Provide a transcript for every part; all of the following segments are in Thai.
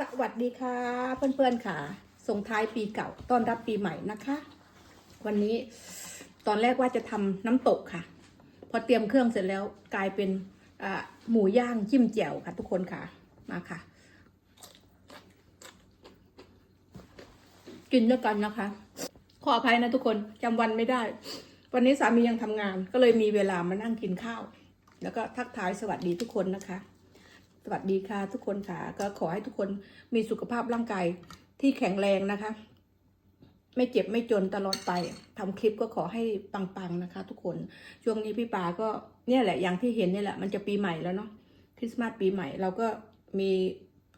สวัสดีค่ะ เพื่อนๆค่ะ ส่งท้ายปีเก่าต้อนรับปีใหม่นะคะ วันนี้ตอนแรกว่าจะทำน้ำตกค่ะ พอเตรียมเครื่องเสร็จแล้วกลายเป็นหมูย่างจิ้มแจ่วค่ะทุกคนค่ะมาค่ะ กินด้วยกันนะคะ ขออภัยนะทุกคนจำวันไม่ได้ วันนี้สามียังทำงานก็เลยมีเวลามานั่งกินข้าว แล้วก็ทักทายสวัสดีทุกคนนะคะ สวัสดีค่ะทุกคนค่ะ ก็ขอให้ทุกคนมีสุขภาพร่างกายที่แข็งแรงนะคะ ไม่เจ็บไม่จนตลอดไปทำคลิปก็ขอให้ปังๆนะคะ ทุกคนช่วงนี้พี่ปาก็เนี่ยแหละอย่างที่เห็นเนี่ยแหละมันจะปีใหม่แล้วเนาะคริสต์มาสปีใหม่เราก็มี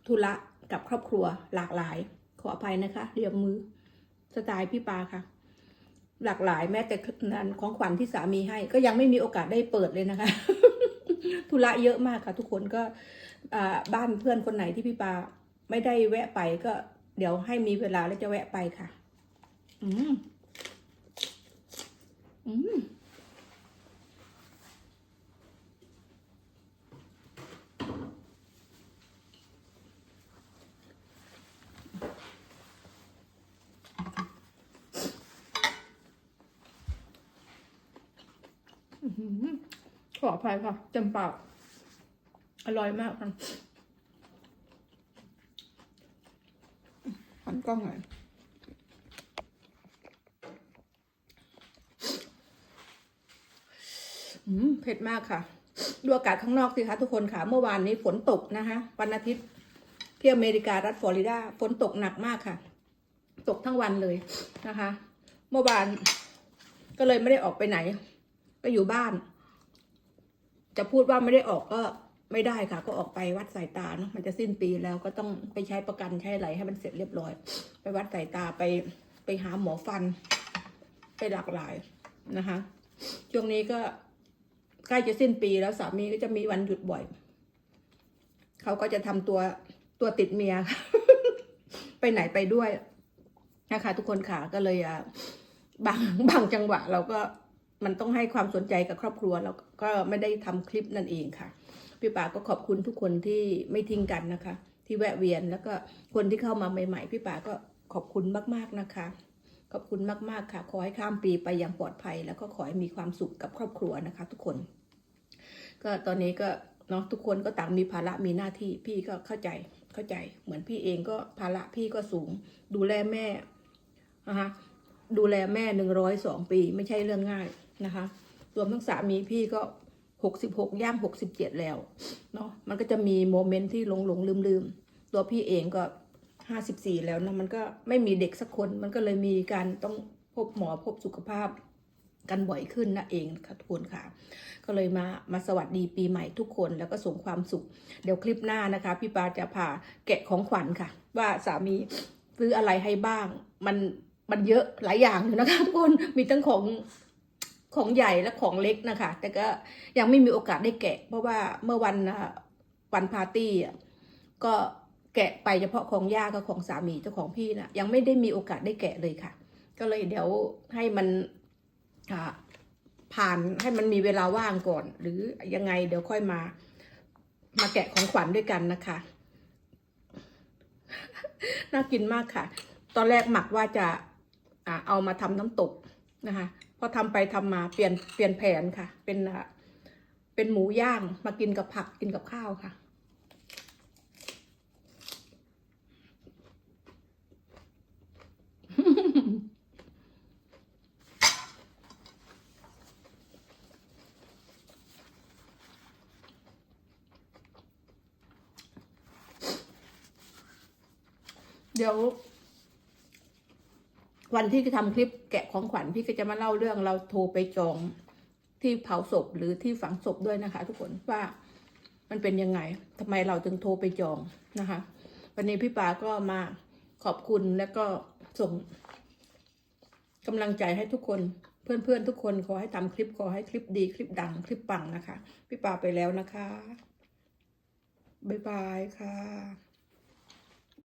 ธุระกับครอบครัวหลากหลาย ขออภัยนะคะเรียมมือสไตล์พี่ปาค่ะ หลากหลายแม้แต่งานของขวัญที่สามีให้ ก็ยังไม่มีโอกาสได้เปิดเลยนะคะ ธุระเยอะมากค่ะ ทุกคนก็ บ้านเพื่อนคนไหนที่พี่ปาไม่ได้แวะไปก็ เดี๋ยวให้มีเวลาแล้วจะแวะไปค่ะ อืม อืมขออภัยค่ะเต็มปาก อร่อยมากค่ะหันกล้องหน่อยเผ็ดมากค่ะ ดูอากาศข้างนอกสิคะทุกคนค่ะ เมื่อวานนี้ฝนตกนะคะวันอาทิตย์ที่อเมริการัฐฟลอริดาฝนตกหนักมากค่ะ ตกทั้งวันเลยนะคะ เมื่อวานก็เลยไม่ได้ออกไปไหน ก็อยู่บ้าน จะพูดว่าไม่ได้ออกก็ ไม่ได้ค่ะ ก็ออกไปวัดสายตาเนาะมันจะสิ้นปีแล้วก็ต้องไปใช้ประกันใช้อะไรให้มันเสร็จเรียบร้อย ไปวัดสายตาไปไปหาหมอฟัน ไปหลากหลายนะคะช่วงนี้ก็ใกล้จะสิ้นปีแล้วสามีก็จะมีวันหยุดบ่อย เขาก็จะทำตัวตัวติดเมีย ไปไหนไปด้วยนะคะ ทุกคนค่ะก็เลยอะบางบางจังหวะ เราก็มันต้องให้ความสนใจกับครอบครัวเราก็ไม่ได้ทำคลิปนั่นเองค่ะ พี่ป่าก็ขอบคุณทุกคนที่ไม่ทิ้งกันนะคะ ที่แวะเวียนแล้วก็คนที่เข้ามาใหม่ ๆ พี่ป่าก็ขอบคุณมากๆนะคะ ขอบคุณมากๆค่ะ ขอให้ข้ามปีไปอย่างปลอดภัย แล้วก็ขอให้มีความสุขกับครอบครัวนะคะ ทุกคน ก็ตอนนี้ก็เนาะทุกคนก็ต่างมีภาระมีหน้าที่พี่ก็เข้าใจเข้าใจ เหมือนพี่เองก็ภาระพี่ก็สูง ดูแลแม่นะคะดูแลแม่หนึ่งร้อยสองปีไม่ใช่เรื่องง่ายนะคะ รวมทั้งสามีพี่ก็ หกสิบหกย่างหกสิบเจ็ดแล้วเนาะมันก็จะมีโมเมนต์ที่หลงหลงลืมลืมตัวพี่เองก็ห้าสิบสี่แล้วนะมันก็ไม่มีเด็กสักคนมันก็เลยมีการต้องพบหมอพบสุขภาพกันบ่อยขึ้นนั่นเองค่ะทุกคนค่ะ ก็เลยมามาสวัสดีปีใหม่ทุกคนแล้วก็ส่งความสุข เดี๋ยวคลิปหน้านะคะ พี่ปาจะพาแกะของขวัญค่ะ ว่าสามีซื้ออะไรให้บ้าง มันมันเยอะหลายอย่างอยู่นะคะทุกคนมีทั้งของ ของใหญ่และของเล็กนะคะ แต่ก็ยังไม่มีโอกาสได้แกะ เพราะว่าเมื่อวันวันปาร์ตี้ก็แกะไปเฉพาะของย่ากับของสามีเจ้าของพี่นะยังไม่ได้มีโอกาสได้แกะเลยค่ะ ก็เลยเดี๋ยวให้มันผ่านให้มันมีเวลาว่างก่อน หรือยังไงเดี๋ยวค่อยมา มาแกะของขวัญด้วยกันนะคะ น่ากินมากค่ะ ตอนแรกหมักว่าจะอ่าเอามาทำน้ำตกนะคะ พอทำไปทำมาเปลี่ยนเปลี่ยนแผนค่ะ เป็นเป็นหมูย่างมากินกับผักกินกับข้าวค่ะ เดี๋ยว วันที่จะทำคลิปแกะของขวัญพี่ก็จะมาเล่าเรื่องเราโทรไปจองที่เผาศพหรือที่ฝังศพด้วยนะคะ ทุกคนว่ามันเป็นยังไงทำไมเราจึงโทรไปจองนะคะ วันนี้พี่ปาก็มาขอบคุณแล้วก็ส่งกำลังใจให้ทุกคนเพื่อนๆทุกคนขอให้ทำคลิปขอให้คลิปดีคลิปดังคลิปปังนะคะ พี่ปาไปแล้วนะคะ บ๊ายบายค่ะ